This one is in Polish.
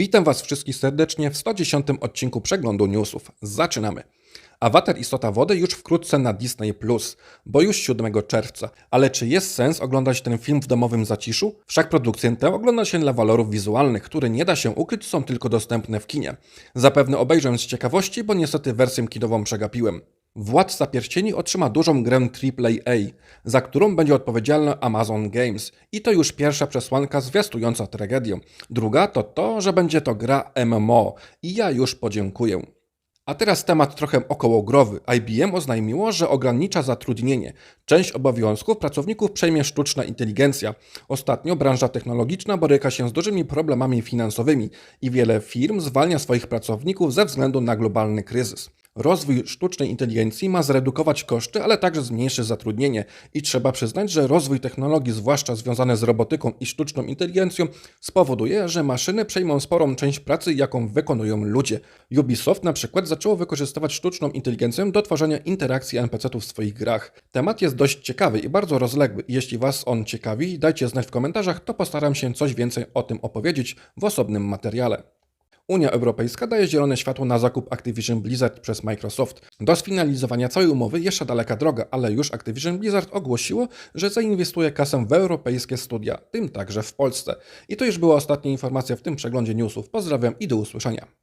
Witam Was wszystkich serdecznie w 110 odcinku przeglądu newsów. Zaczynamy. Awatar Istota Wody już wkrótce na Disney+, bo już 7 czerwca. Ale czy jest sens oglądać ten film w domowym zaciszu? Wszak produkcję tę ogląda się dla walorów wizualnych, które nie da się ukryć, są tylko dostępne w kinie. Zapewne obejrzę z ciekawości, bo niestety wersję kinową przegapiłem. Władca Pierścieni otrzyma dużą grę AAA, za którą będzie odpowiedzialna Amazon Games. I to już pierwsza przesłanka zwiastująca tragedię. Druga to to, że będzie to gra MMO. I ja już podziękuję. A teraz temat trochę okołogrowy. IBM oznajmiło, że ogranicza zatrudnienie. Część obowiązków pracowników przejmie sztuczna inteligencja. Ostatnio branża technologiczna boryka się z dużymi problemami finansowymi i wiele firm zwalnia swoich pracowników ze względu na globalny kryzys. Rozwój sztucznej inteligencji ma zredukować koszty, ale także zmniejszy zatrudnienie i trzeba przyznać, że rozwój technologii, zwłaszcza związany z robotyką i sztuczną inteligencją, spowoduje, że maszyny przejmą sporą część pracy, jaką wykonują ludzie. Ubisoft na przykład zaczęło wykorzystywać sztuczną inteligencję do tworzenia interakcji NPC-ów w swoich grach. Temat jest dość ciekawy i bardzo rozległy. Jeśli Was on ciekawi, dajcie znać w komentarzach, to postaram się coś więcej o tym opowiedzieć w osobnym materiale. Unia Europejska daje zielone światło na zakup Activision Blizzard przez Microsoft. Do sfinalizowania całej umowy jeszcze daleka droga, ale już Activision Blizzard ogłosiło, że zainwestuje kasę w europejskie studia, tym także w Polsce. I to już była ostatnia informacja w tym przeglądzie newsów. Pozdrawiam i do usłyszenia.